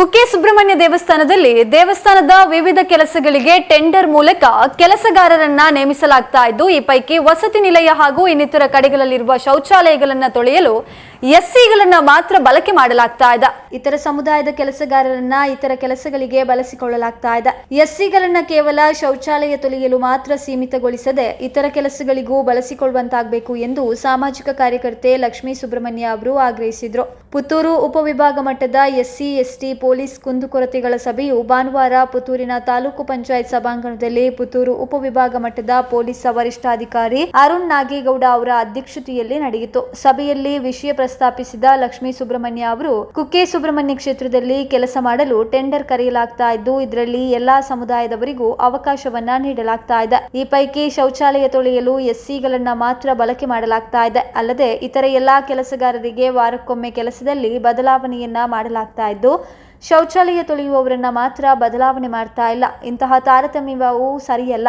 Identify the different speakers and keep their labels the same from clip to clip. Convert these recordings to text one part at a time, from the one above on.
Speaker 1: ಕುಕ್ಕೆ ಸುಬ್ರಹ್ಮಣ್ಯ ದೇವಸ್ಥಾನದಲ್ಲಿ ದೇವಸ್ಥಾನದ ವಿವಿಧ ಕೆಲಸಗಳಿಗೆ ಟೆಂಡರ್ ಮೂಲಕ ಕೆಲಸಗಾರರನ್ನ ನೇಮಿಸಲಾಗ್ತಾ ಇದ್ದು, ಈ ಪೈಕಿ ವಸತಿ ನಿಲಯ ಹಾಗೂ ಇನ್ನಿತರ ಕಡೆಗಳಲ್ಲಿರುವ ಶೌಚಾಲಯಗಳನ್ನು ತೊಳೆಯಲು ಎಸ್ಸಿಗಳನ್ನ ಮಾತ್ರ ಬಳಕೆ ಮಾಡಲಾಗ್ತಾ ಇದೆ. ಇತರ ಸಮುದಾಯದ ಕೆಲಸಗಾರರನ್ನ ಇತರ ಕೆಲಸಗಳಿಗೆ ಬಳಸಿಕೊಳ್ಳಲಾಗ್ತಾ ಇದೆ. ಎಸ್ಸಿಗಳನ್ನ ಕೇವಲ ಶೌಚಾಲಯ ತೊಳೆಯಲು ಮಾತ್ರ ಸೀಮಿತಗೊಳಿಸದೆ ಇತರ ಕೆಲಸಗಳಿಗೂ ಬಳಸಿಕೊಳ್ಳುವಂತಾಗಬೇಕು ಎಂದು ಸಾಮಾಜಿಕ ಕಾರ್ಯಕರ್ತೆ ಲಕ್ಷ್ಮೀ ಸುಬ್ರಹ್ಮಣ್ಯ ಅವರು ಆಗ್ರಹಿಸಿದ್ರು. ಪುತ್ತೂರು ಉಪವಿಭಾಗ ಮಟ್ಟದ ಎಸ್ಸಿ, ಎಸ್ಟಿ, ಪೊಲೀಸ್ ಕುಂದುಕೊರತೆಗಳ ಸಭೆಯು ಭಾನುವಾರ ಪುತ್ತೂರಿನ ತಾಲೂಕು ಪಂಚಾಯತ್ ಸಭಾಂಗಣದಲ್ಲಿ ಪುತ್ತೂರು ಉಪವಿಭಾಗ ಮಟ್ಟದ ಪೊಲೀಸ್ ವರಿಷ್ಠಾಧಿಕಾರಿ ಅರುಣ್ ನಾಗೇಗೌಡ ಅವರ ಅಧ್ಯಕ್ಷತೆಯಲ್ಲಿ ನಡೆಯಿತು. ಸಭೆಯಲ್ಲಿ ವಿಷಯ ಪ್ರಸ್ತಾಪಿಸಿದ ಲಕ್ಷ್ಮೀ ಸುಬ್ರಹ್ಮಣ್ಯ ಅವರು, ಕುಕ್ಕೆ ಸುಬ್ರಹ್ಮಣ್ಯ ಕ್ಷೇತ್ರದಲ್ಲಿ ಕೆಲಸ ಮಾಡಲು ಟೆಂಡರ್ ಕರೆಯಲಾಗ್ತಾ ಇದ್ದು, ಇದರಲ್ಲಿ ಎಲ್ಲಾ ಸಮುದಾಯದವರಿಗೂ ಅವಕಾಶವನ್ನ ನೀಡಲಾಗ್ತಾ ಇದೆ. ಈ ಪೈಕಿ ಶೌಚಾಲಯ ತೊಳೆಯಲು ಎಸ್ಸಿಗಳನ್ನ ಮಾತ್ರ ಬಳಕೆ ಮಾಡಲಾಗ್ತಾ ಇದೆ. ಅಲ್ಲದೆ, ಇತರ ಎಲ್ಲಾ ಕೆಲಸಗಾರರಿಗೆ ವಾರಕ್ಕೊಮ್ಮೆ ಕೆಲಸದಲ್ಲಿ ಬದಲಾವಣೆಯನ್ನ ಮಾಡಲಾಗ್ತಾ ಇದ್ದು, ಶೌಚಾಲಯ ತೊಳೆಯುವವರನ್ನ ಮಾತ್ರ ಬದಲಾವಣೆ ಮಾಡ್ತಾ ಇಲ್ಲ. ಇಂತಹ ತಾರತಮ್ಯವು ಸರಿಯಲ್ಲ.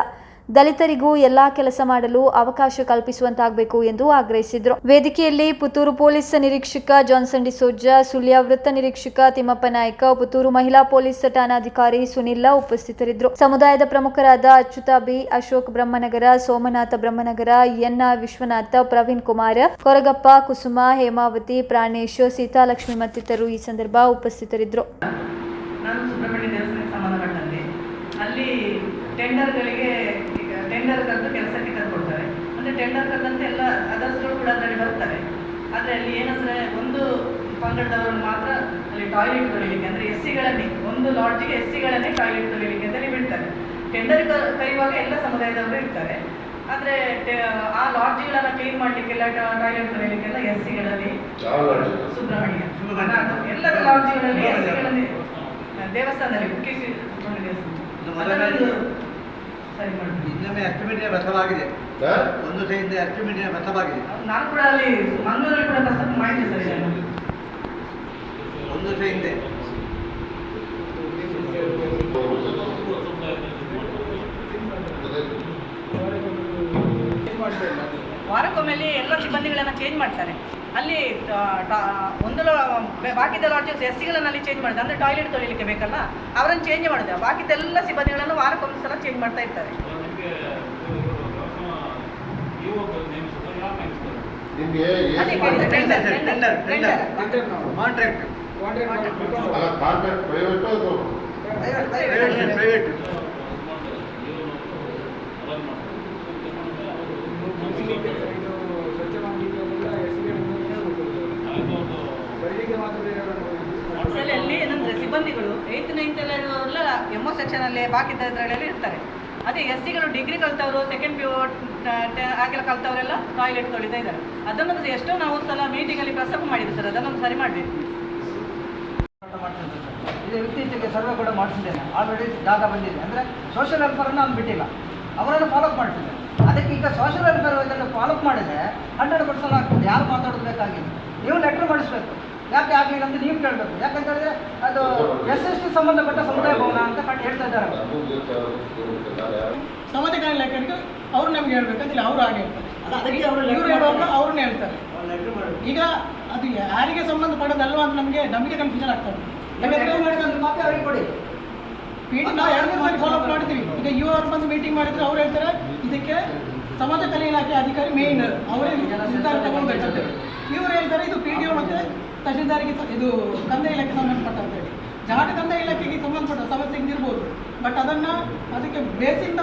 Speaker 1: ದಲಿತರಿಗೂ ಎಲ್ಲಾ ಕೆಲಸ ಮಾಡಲು ಅವಕಾಶ ಕಲ್ಪಿಸುವಂತಾಗಬೇಕು ಎಂದು ಆಗ್ರಹಿಸಿದರು. ವೇದಿಕೆಯಲ್ಲಿ ಪುತ್ತೂರು ಪೊಲೀಸ್ ನಿರೀಕ್ಷಕ ಜಾನ್ಸನ್ ಡಿಸೋಜ, ಸುಳ್ಯ ವೃತ್ತ ನಿರೀಕ್ಷಕ ತಿಮ್ಮಪ್ಪ ನಾಯಕ, ಪುತ್ತೂರು ಮಹಿಳಾ ಪೊಲೀಸ್ ಠಾಣಾಧಿಕಾರಿ ಸುನಿಲ್ಲ ಉಪಸ್ಥಿತರಿದ್ದರು. ಸಮುದಾಯದ ಪ್ರಮುಖರಾದ ಅಚ್ಯುತ ಬಿ, ಅಶೋಕ್ ಬ್ರಹ್ಮನಗರ, ಸೋಮನಾಥ ಬ್ರಹ್ಮನಗರ, ಎನ್ ವಿಶ್ವನಾಥ, ಪ್ರವೀಣ್ ಕುಮಾರ್, ಕೊರಗಪ್ಪ, ಕುಸುಮ, ಹೇಮಾವತಿ, ಪ್ರಾಣೇಶ್ ಸೀತಾಲಕ್ಷ್ಮಿ ಮತ್ತಿತರರು ಈ ಸಂದರ್ಭ ಉಪಸ್ಥಿತರಿದ್ದರು
Speaker 2: ಅಲ್ಲಿ ಟೆಂಡರ್ಗಳಿಗೆ ಈಗ ಟೆಂಡರ್ ಕರೆದು ಕೆಲಸಕ್ಕೆ ಕರ್ಕೊಡ್ತಾರೆ ಅಂದರೆ ಟೆಂಡರ್ ಕರೆದಂತೆ ಎಲ್ಲ ಅದರ್ಸ್ಗಳು ಕೂಡ ಅದರಲ್ಲಿ ಬರ್ತಾರೆ ಆದರೆ ಅಲ್ಲಿ ಏನಂದ್ರೆ ಒಂದು ಪಂಗಡದವರು ಮಾತ್ರ ಅಲ್ಲಿ ಟಾಯ್ಲೆಟ್ ತೊಳಿಲಿಕ್ಕೆ ಅಂದರೆ ಎಸ್ ಸಿಗಳಲ್ಲಿ ಒಂದು ಲಾಡ್ಜಿಗೆ ಎಸ್ ಸಿಗಳನ್ನೇ ಟಾಯ್ಲೆಟ್ ತೊಳಿಲಿಕ್ಕೆ ಅಂತಲೇ ಬಿಡ್ತಾರೆ. ಟೆಂಡರ್ ಕರೆಯುವಾಗ ಎಲ್ಲ ಸಮುದಾಯದವರು ಇರ್ತಾರೆ. ಆದರೆ ಆ ಲಾಡ್ಜ್ಗಳನ್ನ ಕ್ಲೀನ್ ಮಾಡಲಿಕ್ಕೆಲ್ಲ ಟಾಯ್ಲೆಟ್ ತೊಳಿಲಿಕ್ಕೆಲ್ಲ ಎಸ್ ಸಿಗಳಲ್ಲಿ? ಸುಬ್ರಹ್ಮಣ್ಯ. ಎಲ್ಲ ಲಾಡ್ಜ್ಗಳಲ್ಲಿ ಎಸ್ ಸಿಗಳಲ್ಲಿ ದೇವಸ್ಥಾನದಲ್ಲಿ ಮುಖ್ಯ ದೇವಸ್ಥಾನ ಸರಿ ಮಾಡಿ
Speaker 3: ಇನ್ನೊಮ್ಮೆ ಅಷ್ಟು ಬಸವಾಗಿದೆ? ಒಂದು ಸೈಡ್ ಮತವಾಗಿದೆ
Speaker 2: ನಾನು ಕೂಡ ಅಲ್ಲಿ ಮಂಗಳೂರಲ್ಲಿ ಕೂಡ ಮಾಡಿದ್ದೆ ಸರ್
Speaker 3: ಒಂದು ಸೈಡ್
Speaker 2: ವಾರಕ್ಕೊಮ್ಮೆಲಿ ಎಲ್ಲ ಸಿಬ್ಬಂದಿಗಳನ್ನು ಚೇಂಜ್ ಮಾಡ್ತಾರೆ. ಅಲ್ಲಿ ಒಂದು ಬಾಕಿದ ಲಾಡ್ಜಸ್ ಎಸ್ ಸಿಗಳನ್ನ ಅಲ್ಲಿ ಚೇಂಜ್ ಮಾಡಿದೆ ಅಂದರೆ ಟಾಯ್ಲೆಟ್ ತೊಳಿಲಿಕ್ಕೆ ಬೇಕಲ್ಲ ಅವರನ್ನು ಚೇಂಜ್ ಮಾಡಿದೆ ಬಾಕಿದೆಲ್ಲ ಸಿಬ್ಬಂದಿಗಳನ್ನು ವಾರಕ್ಕೊಮ್ಮೆ ಸಲ ಚೇಂಜ್ ಮಾಡ್ತಾ ಇರ್ತಾರೆ.
Speaker 4: ನಿಮ್ಗೆ.
Speaker 3: ಕಾಂಟ್ರಾಕ್ಟ್
Speaker 4: ಅಲ್ಲ ಕಾಂಟ್ರಾಕ್ಟ್ ಪ್ರೈವೇಟ್ ಅದು?
Speaker 3: ಪ್ರೈವೇಟ್ ಪ್ರೈವೇಟ್
Speaker 2: ಅಸಲಿ ಅಲ್ಲಿ ಏನಂದ್ರೆ ಸಿಬ್ಬಂದಿಗಳು ಏಯ್ತ್ ನೈನ್ತ್ ಎಲ್ಲ ಇರೋರೆಲ್ಲ ಎಂ ಒ ಸೆಕ್ಷನ್ ಅಲ್ಲಿ ಬಾಕಿ ಇದರಲ್ಲಿ ಇರ್ತಾರೆ. ಅದೇ ಎಸ್ ಸಿಗಳು ಡಿಗ್ರಿ ಕಲ್ತವರು ಸೆಕೆಂಡ್ ಪಿ ಯು ಹಾಗೆಲ್ಲ ಕಲ್ತವರೆಲ್ಲ ಟಾಯ್ಲೆಟ್ ತೊಳಿತಾ ಇದ್ದಾರೆ. ಅದನ್ನೊಂದು ಎಷ್ಟೋ ನಾವು ಸಲ ಮೀಟಿಂಗಲ್ಲಿ ಪ್ರಸ್ತಾಪ ಮಾಡಿದ್ವಿ ಸರ್ ಅದನ್ನೊಂದು ಸರಿ ಮಾಡಬೇಕು.
Speaker 5: ಇದು ಇತ್ತೀಚೆಗೆ ಸರ್ವೆ ಕೂಡ ಮಾಡಿಸಿದ್ದೇನೆ. ಆಲ್ರೆಡಿ ಜಾಗ ಬಂದಿದೆ. ಅಂದರೆ ಸೋಷಿಯಲ್ ವೆಲ್ಫೇರನ್ನು ನಾನು ಬಿಟ್ಟಿಲ್ಲ. ಅವರನ್ನು ಫಾಲೋಅಪ್ ಮಾಡ್ತಿದ್ದೆ ಅದಕ್ಕೆ ಈಗ ಸೋಷಿಯಲ್ ವೆಲ್ಫೇರ್ ಇದನ್ನು ಫಾಲೋಅಪ್ ಮಾಡಿದರೆ ಹಂಡ್ರೆಡ್ ಪರ್ಸೆಂಟ್ ಆಗ್ತದೆ ಯಾರು ಮಾತಾಡೋದು ಬೇಕಾಗಿಲ್ಲ ನೀವು ಲೆಟ್ರ್ ಮಾಡಿಸ್ಬೇಕು. ಯಾಕೆ ಆಗಲಿಲ್ಲ ಅಂತ ನೀವು ಕೇಳಬೇಕು. ಯಾಕಂತ ಹೇಳಿದ್ರೆ ಅದು ಎಸ್ ಎಸ್ ಟಿ ಸಂಬಂಧಪಟ್ಟ ಸಮುದಾಯ ಭವನ ಅಂತ ಕಂಡು ಹೇಳ್ತಾ ಇದ್ದಾರೆ ಅವರು.
Speaker 6: ಅವ್ರು ನಮ್ಗೆ ಹೇಳ್ಬೇಕಂತಿಲ್ಲ ಅವ್ರು ಹಾಗೆ ಹೇಳ್ತಾರೆ.
Speaker 5: ಅದಕ್ಕೆ ಅವರು
Speaker 6: ಇವ್ರು ಹೇಳುವಾಗ ಅವ್ರನ್ನ ಹೇಳ್ತಾರೆ. ಈಗ ಅದು ಯಾರಿಗೆ ಸಂಬಂಧಪಡೋದಲ್ವಾ ಅಂತ ನಮಗೆ ನಮಗೆ ಕನ್ಫ್ಯೂಷನ್ ಆಗ್ತದೆ. ಮೀಟಿಂಗ್ ನಾವು ಎರಡು ಮೂರು ಫಾಲೋ ಅಪ್ ಮಾಡ್ತೀವಿ. ಈಗ ಯು ಆರ್ ಬಂದು ಮೀಟಿಂಗ್ ಮಾಡಿದ್ರೆ ಅವ್ರು ಹೇಳ್ತಾರೆ ಇದಕ್ಕೆ ಸಮಾಜ ಕಲ್ಯಾಣ ಇಲಾಖೆ ಅಧಿಕಾರಿ ಮೇನ್ ಅವರೇ ನಿರ್ಧಾರ ತಗೊಳ್ಬೇಕಂತ ಇವ್ರು ಹೇಳ್ತಾರೆ ಇದು ಪಿ ಡಿ ಒ ಮತ್ತು ತಹಶೀಲ್ದಾರಿಗೆ ಇದು ಕಂದಾಯ ಇಲಾಖೆ ಸಂಬಂಧಪಟ್ಟ ಅಂತ ಹೇಳಿ ಜಾಗ ಕಂದಾಯ ಇಲಾಖೆಗೆ ಸಂಬಂಧಪಟ್ಟ ಸಮಸ್ಯೆ ಇರ್ಬೋದು ಬಟ್ ಅದನ್ನ ಅದಕ್ಕೆ ಬೇಸಿಂದ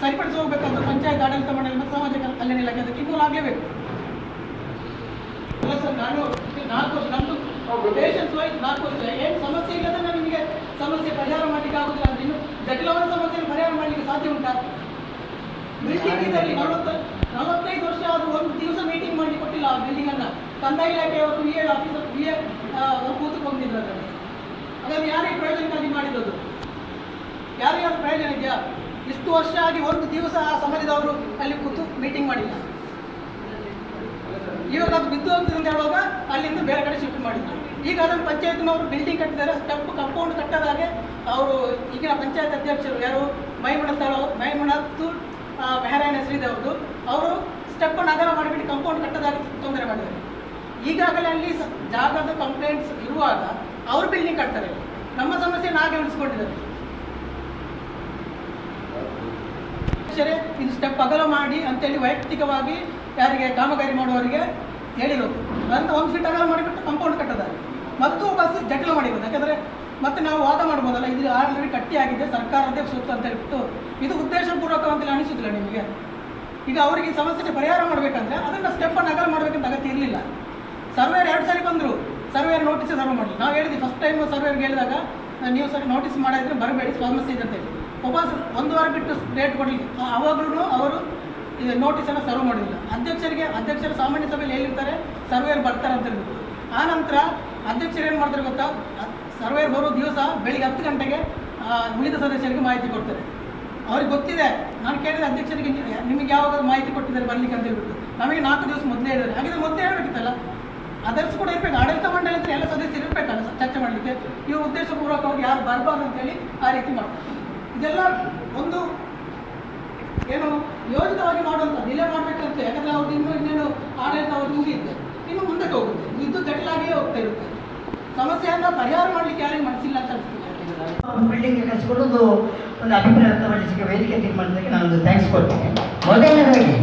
Speaker 6: ಸರಿಪಡಿಸಿ ಹೋಗ್ಬೇಕಂತ ಪಂಚಾಯತ್ ಆಡಳಿತ ಮಂಡಳಿ ಮತ್ತು ಸಮಾಜ ಕಲ್ಯಾಣ ಇಲಾಖೆ ಅದಕ್ಕೆ ಇನ್ವಾಲ್ವ್ ಆಗಲೇಬೇಕು ಸರ್ ನಾನು ನಾಲ್ಕು ವರ್ಷ ನಮ್ಮದು ಪೇಷನ್ಸ್ ವೈಸ್ ನಾಲ್ಕು ವರ್ಷ. ಏನು ಸಮಸ್ಯೆ ಇಲ್ಲದೆ ನಿಮಗೆ ಸಮಸ್ಯೆ ಪರಿಹಾರ ಮಾಡಲಿಕ್ಕೆ ಆಗುದಿಲ್ಲ ಅಂದ್ರೆ ಇನ್ನು ಜಟಿಲವಾದ ಸಮಸ್ಯೆ ಪರಿಹಾರ ಮಾಡಲಿಕ್ಕೆ ಸಾಧ್ಯ ಉಂಟಾ? ಬಿಲ್ಡಿಂಗ್ ಇದರಲ್ಲಿ ನಲವತ್ತ ನಲವತ್ತೈದು ವರ್ಷ ಆದರೂ ಒಂದು ದಿವಸ ಮೀಟಿಂಗ್ ಮಾಡಿ ಕೊಟ್ಟಿಲ್ಲ ಆ ಬಿಲ್ಡಿಂಗ್ ಅನ್ನ. ಕಂದಾಯ ಇಲಾಖೆಯವರು B A officer V A ಅವರು ಕೂತುಕೊಂಡಿದ್ರು ಅದರಲ್ಲಿ. ಅದನ್ನು ಯಾರಿಗೆ ಪ್ರಯೋಜನಕ್ಕಾಗಿ ಮಾಡಿರೋದು? ಯಾರ್ಯಾರು ಪ್ರಯೋಜನ ಇದೆಯಾ? ಇಷ್ಟು ವರ್ಷ ಆಗಿ ಒಂದು ದಿವಸ ಆ ಸಮಾಜದವರು ಅಲ್ಲಿ ಕೂತು ಮೀಟಿಂಗ್ ಮಾಡಿಲ್ಲ. ಇವಾಗ ಅದು ಬಿದ್ದು ಅಂತ ಹೇಳುವಾಗ ಅಲ್ಲಿಂದ ಬೇರೆ ಕಡೆ ಶಿಫ್ಟ್ ಮಾಡಿದ್ರು ಈಗ ಅದನ್ನು ಪಂಚಾಯತ್ನವರು ಬಿಲ್ಡಿಂಗ್ ಕಟ್ಟಿದ್ದಾರೆ ಸ್ಟೆಪ್ ಕಂಪೌಂಡ್ ಕಟ್ಟದಾಗೆ ಅವರು ಈಗಿನ ಪಂಚಾಯತ್ ಅಧ್ಯಕ್ಷರು ಯಾರು? ಮೈಮಣತ್ತಾಳು ಮೈಮಣತ್ತು ಮೆಹರಾಯಣ ಶ್ರೀದೇವ್ರದ್ದು ಅವರು ಸ್ಟೆಪ್ ನಗರ ಮಾಡಿಬಿಟ್ಟು ಕಂಪೌಂಡ್ ಕಟ್ಟದಾಗಿ ತೊಂದರೆ ಮಾಡಿದ್ದಾರೆ. ಈಗಾಗಲೇ ಅಲ್ಲಿ ಜಾಗದ ಕಂಪ್ಲೇಂಟ್ಸ್ ಇರುವಾಗ ಅವರು ಬಿಲ್ಡಿಂಗ್ ಕಟ್ತಾರೆ. ನಮ್ಮ ಸಮಸ್ಯೆ ನಾಗೆ ಉಳಿಸ್ಕೊಂಡಿದ್ದಾರೆ. ಅಧ್ಯಕ್ಷರೇ ಇದು ಸ್ಟೆಪ್ ಅಗಲ ಮಾಡಿ ಅಂತೇಳಿ ವೈಯಕ್ತಿಕವಾಗಿ ಯಾರಿಗೆ ಕಾಮಗಾರಿ ಮಾಡುವವರಿಗೆ ಹೇಳಿರೋದು. ಅಂತ ಒಂದು ಫೀಟ್ ಅಗಲ ಮಾಡಿಬಿಟ್ಟು ಕಾಂಪೌಂಡ್ ಕಟ್ಟದಾರೆ ಮತ್ತು ಬಸ್ ಜಟಿಲ ಮಾಡಿರೋದು ಯಾಕಂದರೆ ಮತ್ತೆ ನಾವು ವಾದ ಮಾಡ್ಬೋದಲ್ಲ, ಇದು ಆಲ್ರೆಡಿ ಕಟ್ಟಿ ಆಗಿದೆ ಸರ್ಕಾರದೇ ಸೂಕ್ತ ಅಂತ ಹೇಳ್ಬಿಟ್ಟು. ಇದು ಉದ್ದೇಶಪೂರ್ವಕ ಅಂತೇಳಿ ಅನಿಸುತ್ತಿಲ್ಲ ನಿಮಗೆ. ಈಗ ಅವರಿಗೆ ಸಮಸ್ಯೆಗೆ ಪರಿಹಾರ ಮಾಡಬೇಕಂದ್ರೆ ಅದನ್ನು ಸ್ಟೆಪ್ಪನ್ನು ಅಗಲ ಮಾಡಬೇಕಂತ ಅಗತ್ಯ ಇರಲಿಲ್ಲ. ಸರ್ವೇರ್ ಎರಡು ಸಾರಿ ಬಂದರು. ಸರ್ವೇರ್ ನೋಟಿಸ್ ಸರ್ವ್ ಮಾಡಲಿ ನಾವು ಹೇಳಿದ್ವಿ ಫಸ್ಟ್ ಟೈಮ್ ಸರ್ವೇರ್ಗೆ ಹೇಳಿದಾಗ ನೀವು ಸರಿ ನೋಟಿಸ್ ಮಾಡಿದ್ರೆ ಬರಬೇಡಿ ಸಮಸ್ಯೆ ಇದೆ ಅಂತ ಒಬ್ಬ ಒಂದು ವಾರ ಬಿಟ್ಟು ಡೇಟ್ ಕೊಡಲಿಕ್ಕೆ. ಆವಾಗಲೂ ಅವರು ಇದು ನೋಟಿಸನ್ನು ಸರ್ವ್ ಮಾಡಲಿಲ್ಲ ಅಧ್ಯಕ್ಷರಿಗೆ, ಅಧ್ಯಕ್ಷರು ಸಾಮಾನ್ಯ ಸಭೆಯಲ್ಲಿ ಹೇಳಿರ್ತಾರೆ ಸರ್ವೇರ್ ಬರ್ತಾರೆ ಅಂತ ಹೇಳ್ಬಿಟ್ಟು ಆ ನಂತರ ಅಧ್ಯಕ್ಷರು ಏನು ಮಾಡ್ತಾರೆ ಗೊತ್ತಾ? ಸರ್ವೇರ್ ಬರೋ ದಿವಸ ಬೆಳಿಗ್ಗೆ ಹತ್ತು ಗಂಟೆಗೆ ಉಳಿದ ಸದಸ್ಯರಿಗೆ ಮಾಹಿತಿ ಕೊಡ್ತಾರೆ. ಅವ್ರಿಗೆ ಗೊತ್ತಿದೆ, ನಾನು ಕೇಳಿದ ಅಧ್ಯಕ್ಷರಿಗೆ ನಿಮಗೆ ಯಾವಾಗ ಮಾಹಿತಿ ಕೊಟ್ಟಿದ್ದಾರೆ ಬರಲಿಕ್ಕೆ ಅಂತ ಹೇಳ್ಬಿಟ್ಟು. ನಮಗೆ ನಾಲ್ಕು ದಿವಸ ಮೊದಲೇ ಹೇಳಿದ್ದಾರೆ ಹಾಗಿದ್ರೆ ಮೊದಲೇ ಹೇಳಬೇಕಿತ್ತಲ್ಲ? ಅದರ್ಸ್ ಕೂಡ ಇರಬೇಕು. ಆಡಳಿತ ಮಂಡಳಿ ಅಂತ ಎಲ್ಲ ಸದಸ್ಯರು ಇರಬೇಕಲ್ಲ, ಚರ್ಚೆ ಮಾಡಲಿಕ್ಕೆ. ಇವರು ಉದ್ದೇಶಪೂರ್ವಕವಾಗಿ ಯಾರು ಬರಬಾರ್ದು ಅಂತೇಳಿ ಆ ರೀತಿ ಮಾಡ್ತಾರೆ. ಇದೆಲ್ಲ ಒಂದು ಏನು ಯೋಜಿತವಾಗಿ ಮಾಡುವಂಥ ಡಿಲೇ ಮಾಡಬೇಕಂತ. ಯಾಕಂದ್ರೆ ಅವ್ರದ್ದು ಇನ್ನೂ ಇನ್ನೇನು ಆಡಳಿತ ಅವ್ರು ಮುಗಿಯುತ್ತೆ ಇನ್ನು ಮುಂದಕ್ಕೆ ಹೋಗುತ್ತೆ. ಇದು ಜಟಿಲಾಗಿಯೇ ಹೋಗ್ತಾ ಇರುತ್ತೆ. ಸಮಸ್ಯೆಯನ್ನು ಪರಿಹಾರ ಮಾಡಲಿಕ್ಕೆ ಯಾರಿಗೂ ಮನಸ್ಸಿಲ್ಲ ಅಂತ
Speaker 7: ಬಿಲ್ಡಿಂಗ್ ಕಳಿಸ್ಕೊಂಡು ಒಂದು ಅಭಿಪ್ರಾಯ ವೇದಿಕೆ ತೀರ್ಮಾನದಕ್ಕೆ ನಾನು ಥ್ಯಾಂಕ್ಸ್ ಕೊಡ್ತೇನೆ. ಮೊದಲನೇದಾಗಿ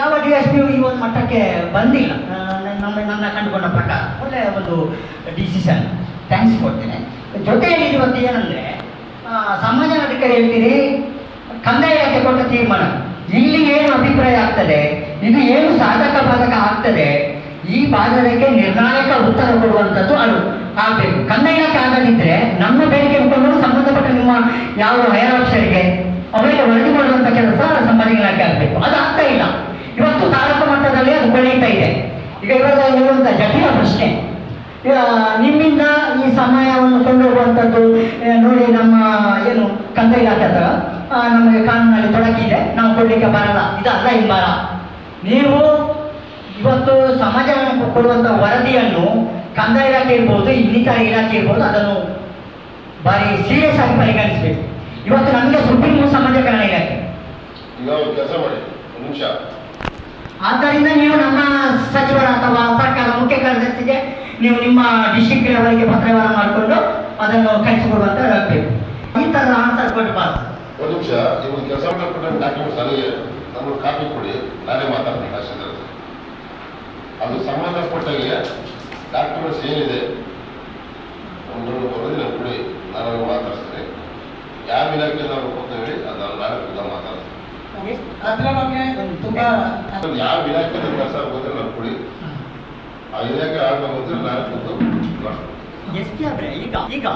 Speaker 7: ಯಾವ ಡಿ ಎಸ್ ಪಿ ಈ ಒಂದು ಮಟ್ಟಕ್ಕೆ ಬಂದಿಲ್ಲ. ನಮ್ಮ ನನ್ನ ಕಂಡುಕೊಂಡ ಪ್ರಕಾರ ಒಳ್ಳೆಯ ಒಂದು ಡಿಸಿಷನ್ ಥ್ಯಾಂಕ್ಸ್ ಕೊಡ್ತೇನೆ. ಜೊತೆಯಲ್ಲಿ ಇವತ್ತು ಏನಂದರೆ ಸಮಾಜ ಅಧಿಕಾರಿ ಹೇಳ್ತೀರಿ ಕಂದಾಯ ಇಲಾಖೆ ಕೊಟ್ಟ ತೀರ್ಮಾನ. ಇಲ್ಲಿ ಏನು ಅಭಿಪ್ರಾಯ ಆಗ್ತದೆ? ಇದು ಏನು ಸಾಧಕ ಬಾಧಕ ಆಗ್ತದೆ? ಈ ಬಾಧಕಕ್ಕೆ ನಿರ್ಣಾಯಕ ಉತ್ತರ ಕೊಡುವಂಥದ್ದು ಅದು. ಆಗಬೇಕು. ಕಂದಾಯ ಇಲಾಖೆ ಆಗದಿದ್ರೆ ನಮ್ಮ ಬೇಡಿಕೆ ಇಟ್ಕೊಂಡು ಸಂಬಂಧಪಟ್ಟ ನಿಮ್ಮ ಯಾವ ಹೈಯರ್ ಆಫೀಸರ್ಗೆ ಅವರಿಗೆ ವರದಿ ಮಾಡುವಂಥ ಕೆಲಸ ಸಂಬಂಧಿ ಇಲಾಖೆ ಆಗಬೇಕು. ಅದು ಆಗ್ತಾ ಇಲ್ಲ. ಇವತ್ತು ತಾಲೂಕು ಮಟ್ಟದಲ್ಲಿ ಅದು ಬೆಳೀತಾ ಇದೆ. ಈಗ ಇವಾಗ ಇರುವಂಥ ಜಟಿಲ ಪ್ರಶ್ನೆ. ನಿಮ್ಮಿಂದ ಈ ಸಮಯವನ್ನು ಕೊಂಡೋಗುವಂಥದ್ದು ನೋಡಿ ನಮ್ಮ ಏನು ಕಂದಾಯ ಇಲಾಖೆ ಹತ್ರ ನಮಗೆ ಕಾನೂನಲ್ಲಿ ತೊಡಕಿದೆ ನಾವು ಕೊಡಲಿಕ್ಕೆ ಬರಲ್ಲ. ಇದಲ್ಲ ಹಿಂಬಾರ. ನೀವು ಇವತ್ತು ಸಮಾಜವನ್ನು ಕೊಡುವಂಥ ವರದಿಯನ್ನು ಕಂದಾಯ ಇಲಾಖೆ ಇರ್ಬೋದು ಇನ್ನಿತರ ಇಲಾಖೆ ಇರ್ಬೋದು ಅದನ್ನು ಭಾರಿ ಸೀರಿಯಸ್ ಆಗಿ ಪರಿಗಣಿಸಬೇಕು. ಇವತ್ತು ನಮಗೆ ಸುಪ್ರೀಂ ಸಮಾಜ ಕಲ್ಯಾಣ ಇಲಾಖೆ
Speaker 4: ಕೆಲಸ ಮಾಡಿ ನಿಮಿಷ.
Speaker 7: ಆದ್ದರಿಂದ ನೀವು ನಮ್ಮ ಸಚಿವರ ಅಥವಾ ಸರ್ಕಾರ ಮುಖ್ಯ ಕಾರ್ಯದರ್ಶಿಗೆ ನೀವು ನಿಮ್ಮ ಡಿಸ್ಟಿಕ್ ಲೆವೆಲ್ಗೆ ಪತ್ರವ್ಯವಹಾರ ಮಾಡಿಕೊಂಡು ಅದನ್ನು ಕಳಿಸಿಕೊಡುವಂತ ಹೇಳಬೇಕು. ಈ ಥರ ಆನ್ಸರ್ ಕೊಡಬಾರ್ದು.
Speaker 4: ಒಂದು ನಿಮಿಷ ನೀವು ಕೆಲಸ ಮಾಡ್ಕೊಂಡ ಡಾಕ್ಯುಮೆಂಟ್ಸ್ ನನಗೆ ನನ್ನ ಕಾಪಿ ಕೊಡಿ ನಾನೇ ಮಾತಾಡ್ತೀನಿ ತಹಶೀಲ್ದಾರ್ ಹತ್ರ. ಅದು ಸಂಬಂಧಪಟ್ಟಾಗೆ ಡಾಕ್ಯುಮೆಂಟ್ಸ್ ಏನಿದೆ ಒಂದು ನನಗೆ ಕೊಡಿ ನಾನು ಮಾತಾಡ್ತೀನಿ. ಯಾವ ಇಲಾಖೆ ನಾವು ಅಂತ ಹೇಳಿ ಅದನ್ನು ನಾನು ಕೂಡ ಮಾತಾಡ್ತೀನಿ.
Speaker 6: ಅದರ ಬಗ್ಗೆ ತುಂಬಾ
Speaker 4: ಯಾವ ಇಲಾಖೆ ಕೆಲಸ ಹೋದ್ರೆ ನಾನು ಕೊಡಿ. ಆ ಇಲಾಖೆ
Speaker 7: ಆದ್ರೆ ಈಗ ಈಗ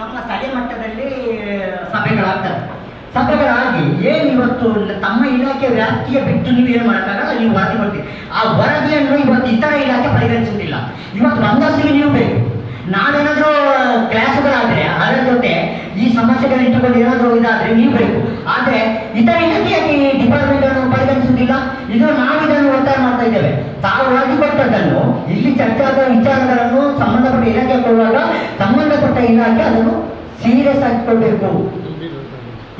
Speaker 7: ನಮ್ಮ ಸ್ಥಳೀಯ ಮಟ್ಟದಲ್ಲಿ ಸಭೆಗಳಾಗ್ತವೆ. ಸಭೆಗಳಾಗಿ ಏನು ಇವತ್ತು ತಮ್ಮ ಇಲಾಖೆ ವ್ಯಾಪ್ತಿಯ ಬಿಟ್ಟು ನೀವು ಏನು ಮಾಡೋಕ್ಕಾಗಲ್ಲ ನೀವು ವರದಿ ಕೊಡ್ತೀವಿ ಆ ವರದಿಯನ್ನು ಇವತ್ತು ಇತರ ಇಲಾಖೆ ಪರಿಗಣಿಸುವುದಿಲ್ಲ. ಇವತ್ತು ಒಂದಷ್ಟು ನೀವು ಬೇಕು. ನಾವೇನಾದರೂ ಕ್ಲಾಸುಗಳಾದ್ರೆ ಅದರ ಜೊತೆ ಈ ಸಮಸ್ಯೆಗಳು ಇಟ್ಟುಕೊಂಡು ಏನಾದರೂ ಇದಾದ್ರೆ ನೀವು ಬೇಕು. ಆದ್ರೆ ಇತರ ಇಲಾಖೆಯಾಗಿ ಡಿಪಾರ್ಟ್ಮೆಂಟ್ ಅನ್ನು ಪರಿಗಣಿಸುವುದಿಲ್ಲ. ಇದು ನಾವು ಇದನ್ನು ಒತ್ತಾಯ ಮಾಡ್ತಾ ಇದ್ದೇವೆ. ತಾವು ವರದಿ ಕೊಟ್ಟದ್ದನ್ನು ಇಲ್ಲಿ ಚರ್ಚಾದ ವಿಚಾರಗಳನ್ನು ಸಂಬಂಧಪಟ್ಟ ಇಲಾಖೆ ಕೊಡುವಾಗ ಸಂಬಂಧಪಟ್ಟ ಇಲಾಖೆ ಅದನ್ನು ಸೀರಿಯಸ್ ಆಗಿ ಕೊಡಬೇಕು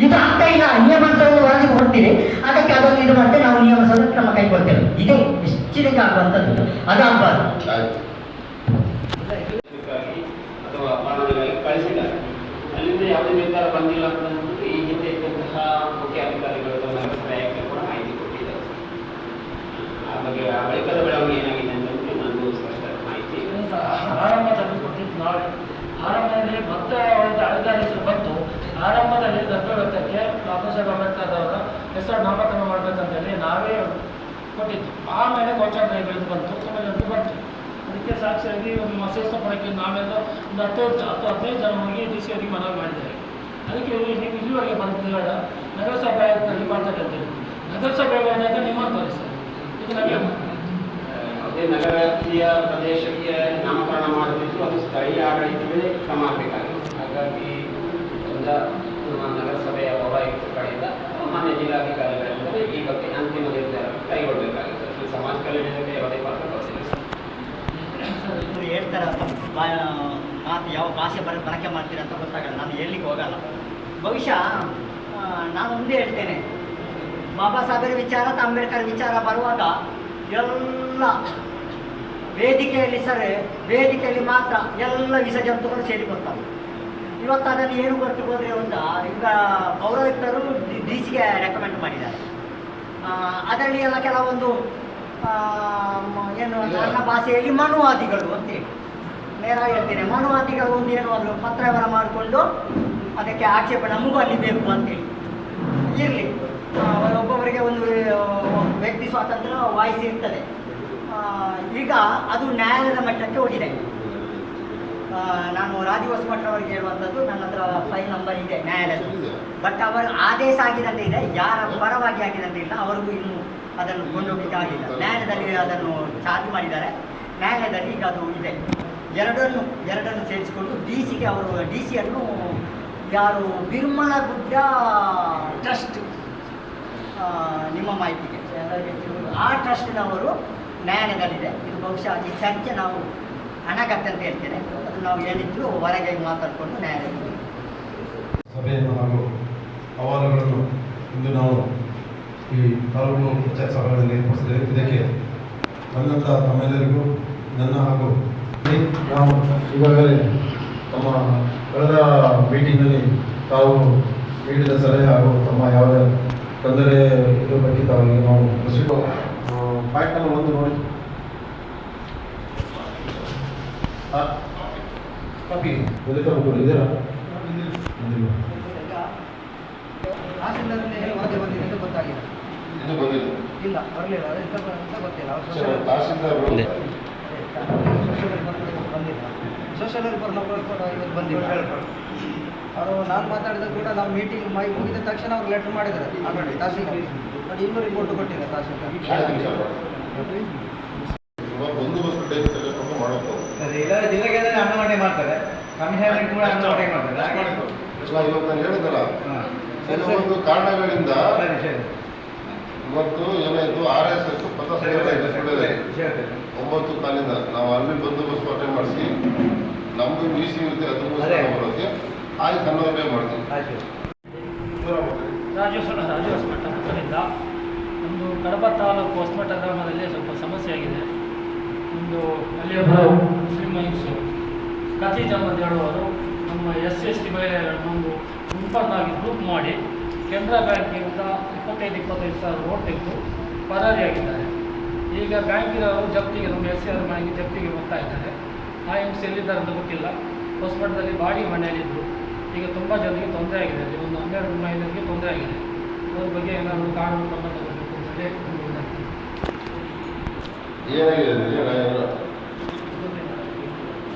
Speaker 7: ಇದು ಆಗ್ತಾ ಇಲ್ಲ. ನಿಯಮಾನುಸಾರ ವರದಿ ಕೊಡ್ತೀರಿ. ಅದಕ್ಕೆ ಅದನ್ನು ಇದು ಮಾಡ್ತೇವೆ. ನಾವು ನಿಯಮಸಭೆ ಕ್ರಮ ಕೈಗೊಳ್ತೇವೆ. ಇದೇ ಎಚ್ಚರಿಕೆ ಆಗುವಂಥದ್ದು. ಅದಾಗಬಾರ್ದು.
Speaker 8: ಅಥವಾ ಅಲ್ಲಿಂದ ನಿರ್ಧಾರ ಬಂದಿಲ್ಲ ಅಂತ ಈ ಹಿಂದೆ ಇದ್ದಂತಹ ಮುಖ್ಯ ಅಧಿಕಾರಿಗಳು ಕೂಡ ಮಾಹಿತಿ ಕೊಟ್ಟಿದ್ದಾರೆ. ಆ ಬಗ್ಗೆ ಆ ಬೆಳವಣಿಗೆ ಏನಾಗಿದೆ ಅಂತ ನನಗೂ ಸ್ಪಷ್ಟ ಮಾಹಿತಿ ಇಲ್ಲ.
Speaker 9: ನಾಳೆ ಆರಂಭದಲ್ಲಿ ಮತ್ತೆ ಒಂದು ಐದು ಹೆಸರು ಬಂತು ಆರಂಭದಲ್ಲಿ ಗರ್ಭವತ್ತಕ್ಕೆ ಬಾಬಾ ಸಾಹೇಬ್ ಅಂಬೇಡ್ಕರ್ ಹೆಸರು ನಾಮಕರಣ ಮಾಡ್ಬೇಕಂತೇಳಿ ನಾವೇ ಕೊಟ್ಟಿದ್ದು. ಆಮೇಲೆ ಗೋಚಾರಗಳು ಬಂತು. ಆಮೇಲೆ ಅದು ಬಂತು. ಅದಕ್ಕೆ ಸಾಕ್ಷಿಯಾಗಿ ಒಂದು ಮಸೇಸ ಪಡೋಕ್ಕೆ ನಾವೆಲ್ಲ ಒಂದು ಹತ್ತೈದು ಹತ್ತು ಹದಿನೈದು ಜನ ಹೋಗಿ ಡಿ ಸಿ ಅವರಿಗೆ ಮನವಿ ಮಾಡಿದ್ದೇವೆ ಅದಕ್ಕೆ ನೀವು ಇಲ್ಲಿವರೆಗೆ ಬಂದು ಬೇಡ. ನಗರಸಭೆ ಆಯುಕ್ತರಲ್ಲಿ ಮಾತಾಡಿದ್ದೇವೆ ನಗರಸಭೆ ಆದಾಗ ನಿಮ್ಮನ್ನು ತೋರಿಸ್ತಾರೆ. ಇದು ನಮಗೆ
Speaker 8: ನಗರ ವ್ಯಾಪ್ತಿಯ ಪ್ರದೇಶಕ್ಕೆ ನಾಮಕರಣ ಮಾಡುತ್ತಿದ್ದು ಅದು ಸ್ಥಳೀಯ ಆಡಳಿತವೇ ಕ್ರಮ ಆಗಬೇಕಾಗಿದೆ. ಹಾಗಾಗಿ ಒಂದು ನಗರಸಭೆಯ ಪೌರಾಯುಕ್ತ ಕಡೆಯಿಂದ ಮಾನ್ಯ ಜಿಲ್ಲಾಧಿಕಾರಿಗಳಿಂದ ಈ ಬಗ್ಗೆ ಅಂತಿಮ ನಿರ್ಧಾರ ಕೈಗೊಳ್ಳಬೇಕಾಗಿದೆ. ಈ ಸಮಾಜ ಕಲ್ಯಾಣಕ್ಕೆ ಯಾವುದೇ ಪಾತ್ರ
Speaker 7: ಬಾ- ಮಾತು ಯಾವ ಭಾಷೆ ಬರ, ಬಳಕೆ ಮಾಡ್ತೀರ ಅಂತ ಗೊತ್ತಾಗಲ್ಲ. ನಾನು ಹೇಳಲಿಕ್ಕೆ ಹೋಗಲ್ಲ. ಬಹುಶಃ ನಾನು ಮುಂದೆ ಹೇಳ್ತೇನೆ. ಬಾಬಾ ಸಾಹೇಬರ ವಿಚಾರ ಅಂಬೇಡ್ಕರ್ ವಿಚಾರ ಬರುವಾಗ ಎಲ್ಲ ವೇದಿಕೆಯಲ್ಲಿ ಸರಿ, ವೇದಿಕೆಯಲ್ಲಿ ಮಾತ್ರ ಎಲ್ಲ ವಿಷ ಜಂತುಗಳು ಸೇರಿಕೊಳ್ತವೆ ಇವತ್ತು ಅದನ್ನು ಏನು ಗೊತ್ತು ಹೋದರೆ ಒಂದು, ಈಗ ಪೌರಾಯುಕ್ತರು ಡಿ ಸಿಗೆ ರೆಕಮೆಂಡ್ ಮಾಡಿದ್ದಾರೆ. ಅದರಲ್ಲಿ ಎಲ್ಲ ಕೆಲವೊಂದು ಏನು ನನ್ನ ಭಾಷೆಯಲ್ಲಿ ಮನುವಾದಿಗಳು ಅಂತೇಳಿ ನೇರ ಹೇಳ್ತೇನೆ, ಮನುವಾದಿಗಳು ಒಂದು ಏನು ಅದು ಪತ್ರವರ ಮಾಡಿಕೊಂಡು ಅದಕ್ಕೆ ಆಕ್ಷೇಪ ನಮಗೂ ಅಲ್ಲಿ ಬೇಕು ಅಂತೇಳಿ ಇರಲಿ ಒಬ್ಬೊಬ್ಬರಿಗೆ ಒಂದು ಆ, ವ್ಯಕ್ತಿ ಸ್ವಾತಂತ್ರ್ಯ ವಾಯ್ಸ್ ಇರ್ತದೆ. ಈಗ ಅದು ನ್ಯಾಯಾಲಯದ ಮಟ್ಟಕ್ಕೆ ಹೋಗಿದೆ. ನಾನು ರಾಜೀವ್ ಅವರಿಗೆ ಹೇಳುವಂಥದ್ದು ನನ್ನ ಹತ್ರ ಫೈಲ್ ನಂಬರ್ ಇದೆ ನ್ಯಾಯಾಲಯದ. ಬಟ್ ಅವರ ಆದೇಶ ಆಗಿದಂತೆ ಇದೆ ಯಾರ ಪರವಾಗಿ ಆಗಿದಂತೆ ಇಲ್ಲ, ಅವರಿಗೂ ಇನ್ನೂ ಅದನ್ನು ಕೊಂಡೋಗ್ಲಿಕ್ಕೆ ಆಗಿಲ್ಲ. ನ್ಯಾಯಾಲಯದಲ್ಲಿ ಅದನ್ನು ಚಾರ್ಜ್ ಮಾಡಿದ್ದಾರೆ. ನ್ಯಾಯಾಲಯದಲ್ಲಿ ಈಗ ಅದು ಇದೆ. ಎರಡನ್ನು ಎರಡನ್ನು ಸೇರಿಸಿಕೊಂಡು ಡಿ ಸಿಗೆ ಅವರು, ಡಿ ಸಿಯನ್ನು ಯಾರು ಬಿರ್ಮಲ ಗುಡ್ಡ ಟ್ರಸ್ಟ್ ನಿಮ್ಮ ಮಾಹಿತಿಗೆ. ಆ ಟ್ರಸ್ಟ್ನವರು ನ್ಯಾಯಾಲಯದಲ್ಲಿದೆ. ಇದು ಬಹುಶಃ ಈ ಚರ್ಚೆ ನಾವು ಅನಗತ್ಯ ಅಂತ ಹೇಳ್ತೇನೆ. ಅದು ನಾವು ಹೇಳಿದ್ರು, ಹೊರಗೆ ಮಾತಾಡಿಕೊಂಡು ನ್ಯಾಯಾಲಯದಲ್ಲಿ
Speaker 10: ಸಭೆಯನ್ನು ಹಾಗೂ ಅಹವಾಲುಗಳನ್ನು ಇಂದು ನಾವು ಈ ತಾಲೂಕು ಪಂಚಾಯತ್ ಸಭೆಗಳಲ್ಲಿ ಏರ್ಪಡಿಸಿದ್ದೇವೆ. ಇದಕ್ಕೆ ನನ್ನಂಥ ತಮ್ಮೆಲ್ಲರಿಗೂ, ನನ್ನ ಹಾಗೂ ನಾವು ಈಗಾಗಲೇ ತಮ್ಮ ಕಳೆದ ಮೀಟಿಂಗ್ನಲ್ಲಿ ತಾವು ನೀಡಿದ ಸಲಹೆ ಹಾಗೂ ತಮ್ಮ ಯಾವುದೇ ತೊಂದರೆ ಇದ್ರ ಬಗ್ಗೆ ತಾವು ನಾವು ಪ್ರೊಸೀಡ್ ಪಾಯಿಂಟ್ ನಂಬರ್ ಒಂದು ನೋಡಿ. ಕಾಪಿ ಇದೆಯಾ?
Speaker 5: ಅಂತ ಗೊತ್ತಾಗಿದೆ
Speaker 4: ಇದು ಬಂದಿಲ್ಲ.
Speaker 5: ಇಲ್ಲ ಬರಲಿಲ್ಲ ಅಂತ ಗೊತ್ತಿಲ್ಲ
Speaker 4: ತಹಸೀಲ್ದಾರ್
Speaker 5: ಬಂದಿಲ್ಲ. ಸೋಷಿಯಲ್ ಬಂದಿಲ್ಲ. ಅವರು ನಾನು ಮಾತಾಡಿದ ಕೂಡ ನಾವು ಮೀಟಿಂಗ್ ಮೈ ಮುಗಿದ ತಕ್ಷಣ ಅವ್ರು ಲೆಟರ್ ಮಾಡಿದ್ದಾರೆ. ಆಲ್ರೆಡಿ ತಹಸೀಲ್ದಾರ್. ಬಟ್ ಇನ್ನೂ ರಿಪೋರ್ಟ್ ಕೊಟ್ಟಿಲ್ಲ ತಹಸೀಲ್ದಾರ್.
Speaker 4: ಇವಾಗ
Speaker 3: ಜಿಲ್ಲೆಗೆ ಅಂಗನವಾಡಿ ಮಾಡ್ತಾರೆ. ಕಮಿಷನ್ ಕೂಡ ಅಂಗನವಾಡಿ ಮಾಡ್ತಾರೆ.
Speaker 4: ಇವತ್ತು ನಾನು ಹೇಳಿದಲ್ಲ
Speaker 3: ಹಾಂ.
Speaker 4: ಕೆಲವೊಂದು ಕಾರಣಗಳಿಂದ ಇವತ್ತು ಏನಾಯ್ತು ಆರ್ ಎಸ್ ಎಸ್ ಪಥ. ಒಂಬತ್ತು ಕಾಲಿಂದ ನಾವು ಅಲ್ಲಿ ಬಂದೋಬಸ್ತ್ ಅಟೆಂಡ್ ಮಾಡಿಸಿ ನಮಗೂ ಬಿ ಸಿ ಇರುತ್ತೆ
Speaker 3: ಅದು
Speaker 4: ಬರೋಕ್ಕೆ ಆಯ್ತು ಹನ್ನೊಂದನೇ ಮಾಡ್ತೀವಿ
Speaker 3: ಆಯ್ತು.
Speaker 9: ರಾಜೇಶ್ವರ ರಾಜು ಹೊಸಮಠ ಒಂದು ಕಡಬ ತಾಲೂಕು ಹೊಸಮಠ ಗ್ರಾಮದಲ್ಲಿ ಸ್ವಲ್ಪ ಸಮಸ್ಯೆ ಆಗಿದೆ. ಒಂದು ಅಲ್ಲಿಯೊಬ್ಬರು ಮುಸ್ಲಿಂ ಮಹಿಷು ಖದೀಜ್ ಅಹಮದ್ ಹೇಳುವವರು ನಮ್ಮ ಎಸ್ ಸಿ ಎಸ್ ಟಿ ಮಹಿಳೆಯರನ್ನು ಒಂದು ಗುಂಪನ್ನಾಗಿ ಗ್ರೂಪ್ ಮಾಡಿ ಕೆನರಾ ಬ್ಯಾಂಕಿಂದ ಇಪ್ಪತ್ತೈದು ಇಪ್ಪತ್ತೈದು ಸಾವಿರ ನೋಟ್ ತೆಗೆದು ಪರಾರಿಯಾಗಿದ್ದಾರೆ ಈಗ ಬ್ಯಾಂಕಿನವರು ಜಪ್ತಿಗೆ ನಮ್ಮ ಎಸ್ ಸಿ ಆರ್ ಮನೆಗೆ ಜಪ್ತಿಗೆ ಬರ್ತಾ ಇದ್ದಾರೆ. ಆ ಹಿಂಸೆ ಎಲ್ಲಿದ್ದಾರೆ ಅಂತ ಗೊತ್ತಿಲ್ಲ. ಹೊಸಮಠದಲ್ಲಿ ಬಾಡಿ ಮನೆಯಲ್ಲಿದ್ದರು ಈಗ ತುಂಬ ಜನರಿಗೆ ತೊಂದರೆ ಆಗಿದೆ. ಅಲ್ಲಿ ಒಂದು ಹನ್ನೆರಡು ಮಹಿಳೆಯರಿಗೆ ತೊಂದರೆ ಆಗಿದೆ. ಅದ್ರ ಬಗ್ಗೆ ಏನಾದರೂ ಕಾನೂನು ಕ್ರಮ ತಗೋಬೇಕು ಅಂತೇಳಿ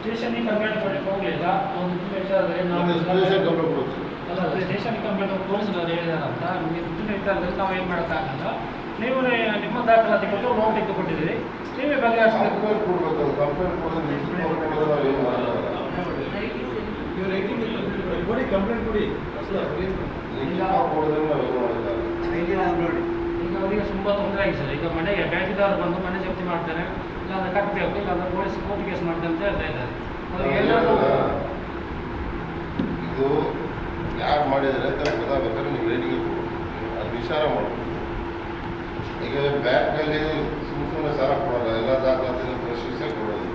Speaker 9: ಸ್ಟೇಷನ್ಗೆ ಕಂಪ್ಲೇಂಟ್ ಮಾಡಲಿಕ್ಕೆ ಹೋಗಲಿಲ್ಲ. ಒಂದು ವಿಚಾರದಲ್ಲಿ ನಾವು ಅಲ್ಲ ಸ್ಟೇಷನ್ ಕಂಪ್ಲೇಂಟ್ ಪೊಲೀಸರು ಹೇಳಿದಾರಂತ. ನಿಮಗೆ ದುಡ್ಡಿನ ವಿಚಾರದಲ್ಲಿ ನಾವು ಏನು ಮಾಡೋಕ್ಕಾಗಲ್ಲ ನೀವು ನಿಮ್ಮ ದಾಖಲಾತಿ ಕೊಟ್ಟು ನೋಟ್ ತೆಗೆದು ಕೊಟ್ಟಿದ್ದೀರಿ ನೀವೇ ಬಗೆಹರಿಸಬೇಕು
Speaker 4: ಕಂಪ್ಲೇಂಟ್ ಕೊಡ್ಬೇಕು ಕಂಪ್ಲೇಂಟ್ ಕೊಡೋದು
Speaker 10: ಕೊಡಿ ಕಂಪ್ಲೇಂಟ್ ಕೊಡಿ.
Speaker 9: ಈಗ ಅವರಿಗೆ ತುಂಬ ತೊಂದರೆ ಆಗಿದೆ ಸರ್. ಈಗ ಮನೆಗೆ ಬ್ಯಾಂಕಿದವರು ಬಂದು ಮನೆ ಜಪ್ತಿ ಮಾಡ್ತಾರೆ. ಇಲ್ಲಾಂದ್ರೆ ಕಟ್ಟಬೇಕು ಇಲ್ಲಾಂದ್ರೆ ಪೊಲೀಸ್ ಕೋರ್ಟ್ ಕೇಸ್ ಮಾಡ್ತಾರೆ ಅಂತ ಹೇಳ್ತಾ ಇದ್ದಾರೆ.
Speaker 4: ಇದು ಯಾರು ಮಾಡಿದರೆ ಅಂತ ಗೊತ್ತಾಗಬೇಕಾದ್ರೆ ನೀವು ರೇಟಿಂಗ್ ಅದು ವಿಚಾರ ಮಾಡಬೇಕು ಈಗ ಬ್ಯಾಂಕ್ನಲ್ಲಿ ಸುಮ್ಮನೆ ಸುಮ್ಮನೆ ಸಾಲ ಕೊಡೋಲ್ಲ. ಎಲ್ಲ ದಾಖಲಾತಿನ ಪ್ರಶ್ನಿಸೇ ಕೊಡೋದು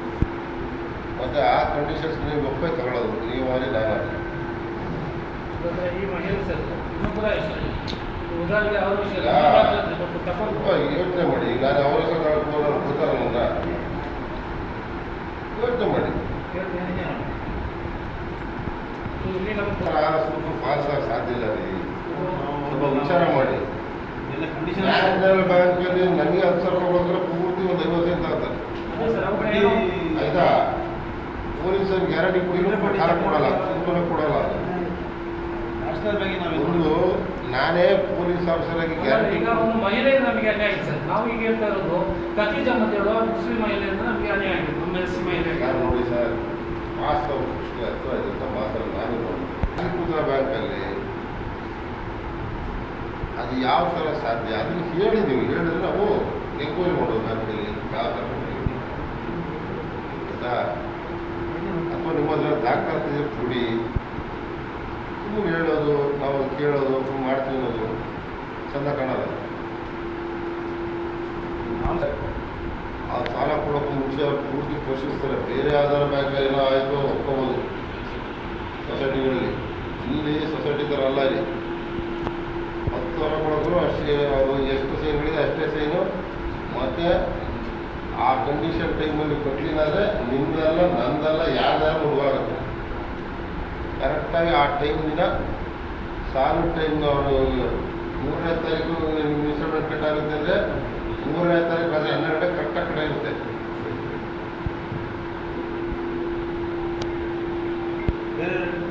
Speaker 4: ಮತ್ತು ಆ ಕಂಡೀಷನ್ಸ್ ನೀವು ಒಪ್ಪೇ ತಗೊಳ್ಳೋದು. ನೀವು ಮಾಡಿ ನಾನು ಯೋಚನೆ ಮಾಡಿ. ಈಗ ನಾನು ಅವರ ನಾನು ಗೊತ್ತಾರ ಯೋಚನೆ ಮಾಡಿ. ಸ್ವಲ್ಪ ಫಾಲ್ಸ್ ಆಗ ಸಾಧ್ಯ ಇಲ್ಲ ರೀ. ಸ್ವಲ್ಪ ವಿಚಾರ ಮಾಡಿ.
Speaker 10: ಎಲ್ಲ ಕಂಡೀಷನ್
Speaker 4: ನ್ಯಾಷನಲ್ ಬ್ಯಾಂಕಲ್ಲಿ? ನನಗೆ ಹತ್ತು ಸಾವಿರ ಕೊಡೋದ್ರೆ ಪೂರ್ತಿ ಒಂದು ಐವತ್ತೈದು ತಗೋತಾರೆ ಆಯ್ತಾ? ಪೊಲೀಸರು ಗ್ಯಾರಂಟಿ ಕೊಡಿದ್ರೆ ಸಾಲ ಕೊಡಲ್ಲ ಸುಮ್ಮನೆ ಕೊಡಲ್ಲ.
Speaker 10: ನಾವು
Speaker 4: ಒಂದು ನಾನೇ ಪೊಲೀಸ್ ಆಫೀಸರ್ ಆಗಿ ಗ್ಯಾರಂಟಿ
Speaker 9: ಈಗ ಒಂದು ಮಹಿಳೆ ನಮಗೆ ಅನ್ಯಾಯ ಆಗಿದೆ ಸರ್. ನಾವು ಈಗ ಹೇಳ್ತಾ ಇರೋದು ಕತಿ ಅಂತ ಹೇಳುವ ಮುಸ್ಲಿಂ ಅಂದ್ರೆ ನಮಗೆ ಅನ್ಯಾಯ ಆಗಿದೆ. ನಮ್ಮ ಎಸ್ ಸಿ ಮಹಿಳೆ.
Speaker 4: ನೋಡಿ ಸರ್? ವಾಸ್ತವ ಖುಷಿ ಹತ್ರ ಇದಂತ ಮಾತಾಡ ನಾನು ಅಲಿಪುತ್ರ ಬ್ಯಾಂಕಲ್ಲಿ ಅದು ಯಾವ ಥರ ಸಾಧ್ಯ? ಅದನ್ನು ಹೇಳಿದ್ದೀವಿ ಹೇಳಿದ್ರೆ ನಾವು ಎಂಕ್ವೈರಿ ಮಾಡೋದು ಬ್ಯಾಂಕಲ್ಲಿ. ಯಾವ ಥರ ಆಯ್ತಾ ಅಥವಾ ನಿಮ್ಮ ದಾಖಲಾತಿ ಕೊಡಿ. ಸುಮ್ಮನೆ ಹೇಳೋದು, ನಾವು ಕೇಳೋದು ಮಾಡ್ತೀವಿ ಅನ್ನೋದು ಚಂದ ಕಾಣಲ್ಲ. ಆ ಸಾಲ ಕೊಡೋಕ್ಕೂ ಮುಂಚೆ ಅವ್ರು ಪೂರ್ತಿ ಪ್ರಶ್ನಿಸ್ತಾರೆ ಬೇರೆ ಆಧಾರ ಬ್ಯಾಂಕ್ ಏನೋ ಆಯಿತು ಒಪ್ಕೋಬೋದು. ಸೊಸೈಟಿಗಳಲ್ಲಿ. ಇಲ್ಲಿ ಸೊಸೈಟಿ ಥರ ಅಲ್ಲ ಇಲ್ಲಿ. ಹತ್ತು ಸಾವಿರ ಕೊಡೋಕ್ಕೂ ಅಷ್ಟೇ ಅವರು ಎಷ್ಟು ಸೈನ್ಗಳಿದೆ ಅಷ್ಟೇ ಸೈನು. ಮತ್ತು ಆ ಕಂಡೀಷನ್ ಟೈಮಲ್ಲಿ ಕಟ್ಟಲಿಲ್ಲ ಅಂದರೆ ನಿಮ್ಮದಲ್ಲ ನಂದಲ್ಲ ಯಾರ್ದಾರು ಮುಳುವಾಗುತ್ತೆ ಕರೆಕ್ಟಾಗಿ ಆ ಟೈಮಿನ ಸಾಲು ಟೈಮ್ ಅವರು ಮೂರನೇ ತಾರೀಕು ಇನ್ಸ್ಟಾಲ್ಮೆಂಟ್ ಕಟ್ ಆಗುತ್ತೆ ಅಂದರೆ ಮೂರನೇ ತಾರೀಕು ಅದೇ ಹನ್ನೆರಡು ಕರೆಕ್ಟ್ ಕರೆಕ್ಟಾಗಿ ಕಡೆ ಇರುತ್ತೆ.
Speaker 5: ಗುತ್ತಿಗಾರರಿಂದ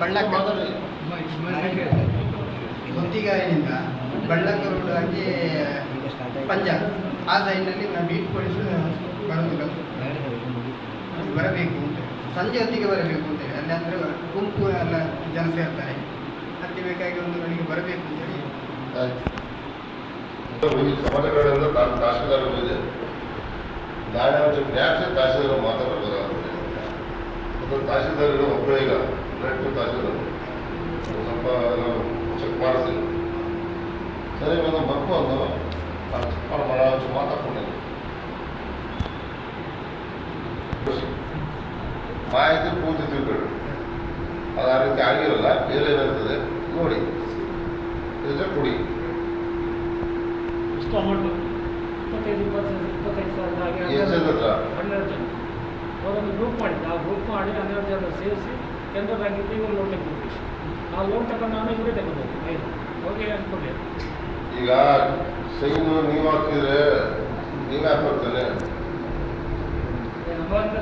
Speaker 5: ಬಳ್ಳಕ್ಕ ಗುತ್ತಿಗಾರಿನಿಂದ ಬಳ್ಳಕ್ಕ ರೋಡ್ ಆಗಿ ಪಂಜಾಬ್. ಆ ಸೈಡ್ನಲ್ಲಿ ನಾನು ಬೀಟ್ ಪೊಲೀಸ್ ಬರೋದಿಲ್ಲ. ಬರಬೇಕು ಅಂತ. ಸಂಜೆ ಹೊತ್ತಿಗೆ ಬರಬೇಕು ಅಂತ ಹೇಳಿ. ಅಲ್ಲಿ ಅಂದರೆ ಗುಂಪು ಎಲ್ಲ ಜನ ಸೇರ್ತಾರೆ. ಅದಕ್ಕೆ ಬೇಕಾಗಿ ಒಂದು ನನಗೆ ಬರಬೇಕು ಅಂತೇಳಿ
Speaker 4: ಈ ಸಮಾಜಗಳಿಂದ ನಾನು ತಹಶೀಲ್ದಾರ್ ಇದೆ ನಾಳೆ ಒಂದು ನ್ಯಾಪ್ಸ್ ಒಬ್ಬರೇ ಈಗ ಒಂದ್ ಸ್ವಲ್ಪ ನಾವು ಚೆಕ್ ಮಾಡಿಸ್ತೀನಿ ಸರಿ ಒಂದು ಮಕ್ಕಳು ಒಂದು ಚೆಕ್ ಮಾಡಿ ಮಾಡೋ ಒಂಚೂರು ಮಾತಾಡ್ಕೊಂಡಿದ್ದೀನಿ ಮಾಹಿತಿ ಪೂರ್ತಿ ತಿಳ್ಕೊಳ್ಳಿ ಅದು ಆ ರೀತಿ ಆಗಿರಲ್ಲ ಬೇರೆ ನೋಡಿ ಇದ್ರೆ ಕೊಡಿ
Speaker 9: ಎಷ್ಟು ಅಮೌಂಟು ಇಪ್ಪತ್ತೈದು ಇಪ್ಪತ್ತು ಇಪ್ಪತ್ತೈದು ಸಾವಿರ ಹಾಗೆ
Speaker 4: ಎಷ್ಟು ಜನ ಹತ್ರ?
Speaker 9: ಹನ್ನೆರಡು ಜನ. ಅವರೊಂದು ಗ್ರೂಪ್ ಮಾಡಿದ್ದೆ. ಆ ಗ್ರೂಪ್ ಮಾಡಿ ಹನ್ನೆರಡು ಜನ ಸೇರಿಸಿ ಕೆನರಾ ಬ್ಯಾಂಕಿಗೆ ಇವರು ಲೋನ್ ತೆಗೆದುಬಿಟ್ಟು ಆ ಲೋನ್ ತಗೊಂಡು ನಾನು ಇವರೇ ತಗೊಂಡು ಓಕೆ ಅಂದ್ಕೊಂಡೆ
Speaker 4: ಈಗ ಸೈನು ನೀವು ಹಾಕಿದ್ರೆ ನೀವೇ ಹಾಕ್ಬರ್ತಾನೆ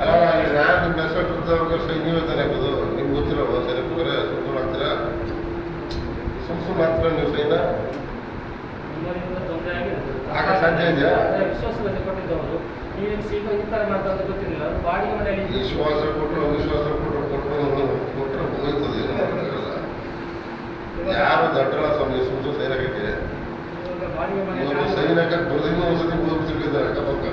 Speaker 4: ಅಲ್ಲ ಈಗ ನಾನು ನಿಮ್ಮ ಹೆಸರು ಕೊಡ್ತವ್ರಿಗೆ ಸೈ ನೀವೇ ತಾನೇ ಹಾಕೋದು ನಿಮ್ಗೆ ಗೊತ್ತಿರೋ ಸರಿ ಹೋಗ್ರೆ ಸುಮ್ಮನೆ ಮಾತ್ರ. ಸುಮ್ ಸುಮ್ಮನೆ ಹಾಕ್ತೀರಾ ನೀವು ಸೈನ?
Speaker 9: ಎಲ್ಲರಿಂದ ತೊಂದರೆ ಆಗಿದೆ
Speaker 4: ಆಗ ಸಾಧ್ಯ ಇದೆಯಾ?
Speaker 9: ವಿಶ್ವಾಸದಲ್ಲಿ ಕೊಟ್ಟಿದ್ದವರು ಈ ಥರ ಗೊತ್ತಿರಲಿಲ್ಲ. ಬಾಡಿಗೆ ಮನೆಯಲ್ಲಿ
Speaker 4: ವಿಶ್ವಾಸ ಕೊಟ್ಟರು ಅವಿಶ್ವಾಸ ಕೊಟ್ಟರು ಕೊಟ್ಟರು ಮಾಡೋಕ್ಕಾಗಲ್ಲ ಯಾರು ದಡ್ಡಲ್ಲ ಸ್ವಾಮಿ ಸುಮ್ ಸುಮ್ಮನೆ ಸೈನ್ ಹಾಕಕ್ಕೆ ಸೈನ್ ಹಾಕಕ್ಕೆ ಬರೋದಿನ ಒಂದ್ಸತಿ ಓದ್ಬಿಟ್ಟಿರ್ತಾರೆ ಅಕ್ಕಪಕ್ಕ.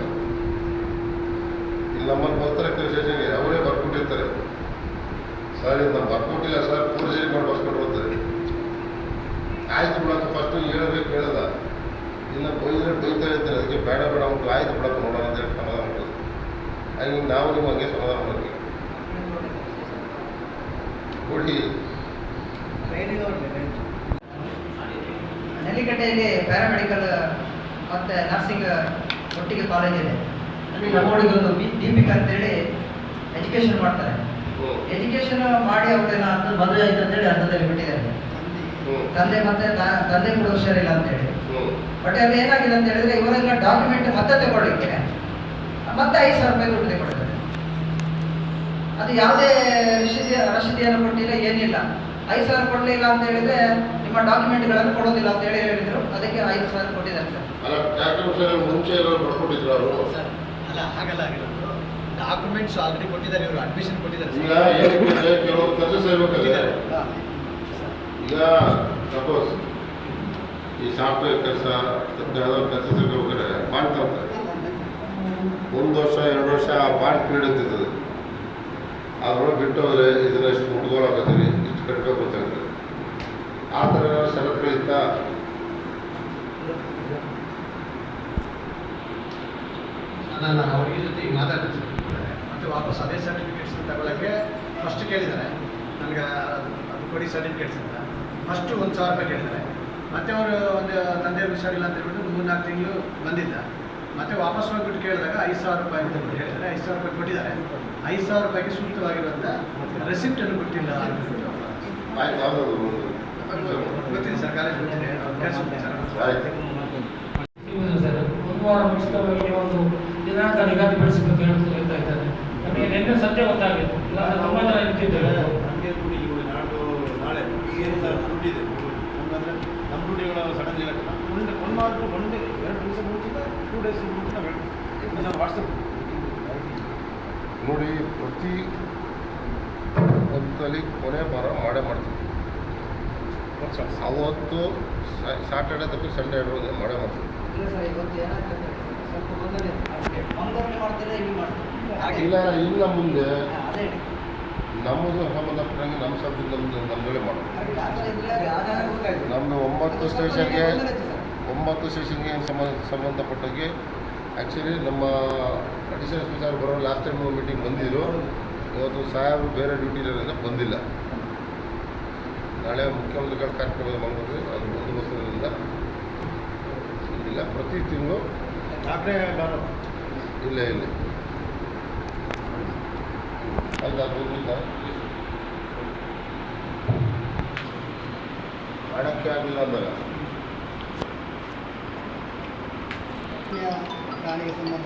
Speaker 4: ಇಲ್ಲಿ ನಮ್ಮಲ್ಲಿ ಬರ್ತಾರೆ ಸ್ಟೇಷನ್ಗೆ ಅವರೇ ಬರ್ಕೊಟ್ಟಿರ್ತಾರೆ. ಸರ್, ಇದು ನಾವು ಬರ್ಕೊಟ್ಟಿಲ್ಲ ಸರ್ ಪೂರ್ಜರಿ ಮಾಡಿ ಬರ್ಸ್ಕೊಂಡು ಬರ್ತಾರೆ ಆಯ್ತು ಬಿಡಕ್ಕೆ ಫಸ್ಟು ಹೇಳಬೇಕು ಹೇಳದ ಇಲ್ಲ ಬೈದ್ರೆ ಬೈತಾ ಇರ್ತಾರೆ, ಅದಕ್ಕೆ ಬೇಡ ಬೇಡ ಅವ್ರು ಆಯ್ತು ಬಿಡಕ್ಕೆ ನೋಡೋಣ ಅಂತ ಹೇಳಿ ಸಮಾಧಾನ ಮಾಡೋದು ಹಾಗೆ ನಾವು ನಿಮ್ಮ ಹಂಗೆ ಸಮಾಧಾನ ಮಾಡೋದು ಕೊಡಿ
Speaker 5: ನೆಲ್ಲಿಕಟ್ಟೆಯಲ್ಲಿ ಪ್ಯಾರಾಮೆಡಿಕಲ್ ಮತ್ತೆ ನರ್ಸಿಂಗ್ ಒಟ್ಟಿಗೆ ಕಾಲೇಜ್ ಇದೆ. ಅಲ್ಲಿ ನಮ್ಮೊಳಗೆ ಒಂದು ದೀಪಿಕಾ ಅಂತೇಳಿ ಎಜುಕೇಶನ್ ಮಾಡ್ತಾರೆ. ಎಜುಕೇಶನ್ ಮಾಡಿ ಅವ್ರೇನ ಅದು ಮದುವೆ ಆಯ್ತು ಅಂತೇಳಿ ಅರ್ಧದಲ್ಲಿ ಬಿಟ್ಟಿದ್ದಾರೆ. ತಂದೆ ಮತ್ತೆ ತಂದೆ ಕೂಡ ಹುಷಾರಿಲ್ಲ ಅಂತೇಳಿ.
Speaker 4: ಹೇಳಿ
Speaker 5: ಬಟ್ ಅಲ್ಲಿ ಏನಾಗಿದೆ ಅಂತ ಹೇಳಿದ್ರೆ ಇವರೆಲ್ಲ ಡಾಕ್ಯುಮೆಂಟ್ ಮತ್ತೆ ತಗೊಳ್ಳಿಕ್ಕೆ. ಮತ್ತೆ ಐದು ಸಾವಿರ ರೂಪಾಯಿ ದುಡ್ಡು ತಗೊಳ್ತಾರೆ ಅದು ಯಾವುದೇ ರಶೀದಿ ರಶೀದಿಯನ್ನು ಕೊಟ್ಟಿಲ್ಲ ಏನಿಲ್ಲ. ಐದು ಸಾವಿರ ಕೊಡಲಿಲ್ಲ ಅಂತ ಹೇಳಿದ್ರೆ ನಿಮ್ಮ ಡಾಕ್ಯುಮೆಂಟ್ಗಳನ್ನು ಕೊಡೋದಿಲ್ಲ ಅಂತ ಹೇಳಿ ಹೇಳಿದ್ರು. ಅದಕ್ಕೆ ಐದು ಸಾವಿರ ಕೊಟ್ಟಿದ್ದಾರೆ ಸರ್.
Speaker 4: ಮುಂಚೆ ಅವರು?
Speaker 3: ಸರ್. ಅಲ್ಲ ಹಾಗಲ್ಲ ಆಗಿರೋದು ಡಾಕ್ಯುಮೆಂಟ್ಸ್ ಆಲ್ರೆಡಿ ಕೊಟ್ಟಿದ್ದಾರೆ ಇವರು ಅಡ್ಮಿಷನ್ ಕೊಟ್ಟಿದ್ದಾರೆ
Speaker 4: ಈಗ ಸಪೋಸ್ ಈ ಸಾಫ್ಟ್ವೇರ್ ಕೆಲಸ ಯಾವುದೋ ಕೆಲಸ ಸಿಗ್ಬೇಕಾದ್ರೆ ಬಾಂಡ್ ತರ್ತಾರೆ ಒಂದು ವರ್ಷ ಎರಡು ವರ್ಷ ಆ ಬಾಂಡ್ ಪೀರಿಯಡ್ ಇರ್ತದೆ ಅದ್ರೊಳಗೆ ಬಿಟ್ಟು ಇದನ್ನ ಇಷ್ಟು ಮುಟ್ಕೊಳಕತ್ತೀರಿ ಇಷ್ಟು ಹೇಳ್ತಾರೆ ಆ ಥರ ಷರತ್ತುಗಳಿತ್ತ
Speaker 3: ನಾನು ಅವ್ರಿಗೆ ಜೊತೆ ಈಗ ಮಾತಾಡ್ತೀನಿ. ಮತ್ತೆ ವಾಪಸ್ ಅದೇ ಸರ್ಟಿಫಿಕೇಟ್ಸ್ ತಗೊಳ್ಳೋಕ್ಕೆ ಫಸ್ಟ್ ಕೇಳಿದ್ದಾರೆ. ನನಗೆ ಅದು ಕೊಡಿ ಸರ್ಟಿಫಿಕೇಟ್ಸ್ ಅಂತ. ಫಸ್ಟು ಒಂದು ಸಾವಿರ ರೂಪಾಯಿ ಕೇಳಿದ್ದಾರೆ. ಮತ್ತೆ ಅವರು ಒಂದು ತಂದೆ ಹುಷಾರಿಲ್ಲ ಅಂತ ಹೇಳ್ಬಿಟ್ಟು ಮೂರು ನಾಲ್ಕು ತಿಂಗಳು ಬಂದಿದ್ದ. ಮತ್ತೆ ವಾಪಸ್ ಹೋಗ್ಬಿಟ್ಟು ಕೇಳಿದಾಗ ಐದು ಸಾವಿರ ರೂಪಾಯಿ ಅಂತ ಹೇಳಿದ್ದಾರೆ ಐದು ಸಾವಿರ ರೂಪಾಯಿ ಕೊಟ್ಟಿದ್ದಾರೆ. ಐದು ಸಾವಿರ ರೂಪಾಯಿಗೆ ಸೂಕ್ತವಾಗಿರುವಂಥ ರೆಸಿಪ್ಟನ್ನು ಕೊಟ್ಟಿಲ್ಲ ಗೊತ್ತಿದೆ ಸರ್ ಕಾಲೇಜ್ ಗೊತ್ತಿದೆ
Speaker 9: ಒಂದು ವಾರ ಮುಂಚಿತವಾಗಿ ಒಂದು ದಿನಾಂಕ ನಿಗದಿಪಡಿಸಬೇಕು ಹೇಳ್ತಾ ಹೇಳ್ತಾ ಇದ್ದಾರೆ. ನಮಗೆ ನಿನ್ನೆ ಸಂಜೆ ತುಂಬ ಜನ ಇರ್ತಿದ್ದೇವೆ
Speaker 11: ನಮಗೆ ನಾಳೆ ಈಗ ನಾಡು ನಾಳೆ ಏನು ಸರ್ ಇದೆ ನಮ್ಮ ಸಡನ್ ಹೇಳಕ್ಕೆ ಒಂದು ಒನ್ ಮಾರ್ಕ್ ಒನ್ ಡೇ ಎರಡು ದಿವಸ ಮುಂಚಿತ ಟೂ ಡೇಸ್ ಮುಂಚೆ ನಾವು ಹೇಳ್ತೀವಿ ವಾಟ್ಸಪ್
Speaker 4: ನೋಡಿ ಪ್ರತಿ ಹಂತದಲ್ಲಿ ಕೊನೆ ವಾರ ಮಾಡೇ ಮಾಡ್ತೀವಿ. ಅವತ್ತು ಸ್ಯಾಟರ್ಡೆ ತಪ್ಪಿ ಸಂಡೇ ಇರೋದು ಮಾಡೇ ಮಾಡ್ತೀವಿ.
Speaker 5: ಇಲ್ಲ ಇಲ್ಲಿ ಮಾಡ್ತೀರಾ?
Speaker 4: ಇಲ್ಲ ಇನ್ನು ಮುಂದೆ. ನಮ್ಮದು ಸಂಬಂಧಪಟ್ಟಂಗೆ ನಮ್ಮ ಸಬ್ಜೆಕ್ಟ್ ನಮ್ಮದು ಮೇಲೆ ಮಾಡೋದು. ನಮ್ಮದು ಒಂಬತ್ತು ಸ್ಟೇಷನ್ಗೆ ಒಂಬತ್ತು ಸ್ಟೇಷನ್ಗೆ ಸಂಬಂಧ ಸಂಬಂಧಪಟ್ಟಂಗೆ ಆ್ಯಕ್ಚುಲಿ ನಮ್ಮ ಅಡಿಷನಲ್ ಸ್ಪೀಕರ್ ಬರೋ ಲಾಸ್ಟ್ ಟೈಮ್ ಮೀಟಿಂಗ್ ಬಂದಿದ್ರು. ಇವತ್ತು ಸಾಹೇಬರು ಬೇರೆ ಡ್ಯೂಟಿ ಇರೋದ್ರಿಂದ ಬಂದಿಲ್ಲ. ನಾಳೆ ಮುಖ್ಯಮಂತ್ರಿಗಳ ಕಾರ್ಯಕ್ರಮ ಮಾಡ್ಬೋದು ಅದು ಬಂದೋಬಸ್ತದಿಂದ ಇಲ್ಲ. ಪ್ರತಿ ತಿಂಗಳು ಇಲ್ಲ ಇಲ್ಲ. ಅಲ್ಲ ಬಂದಿಲ್ಲ ಮಾಡೋಕ್ಕೆ ಆಗಿಲ್ಲ ಅಂದಾಗ.
Speaker 5: ಪ್ರಾಣಿಗೆ ಸಂಬಂಧ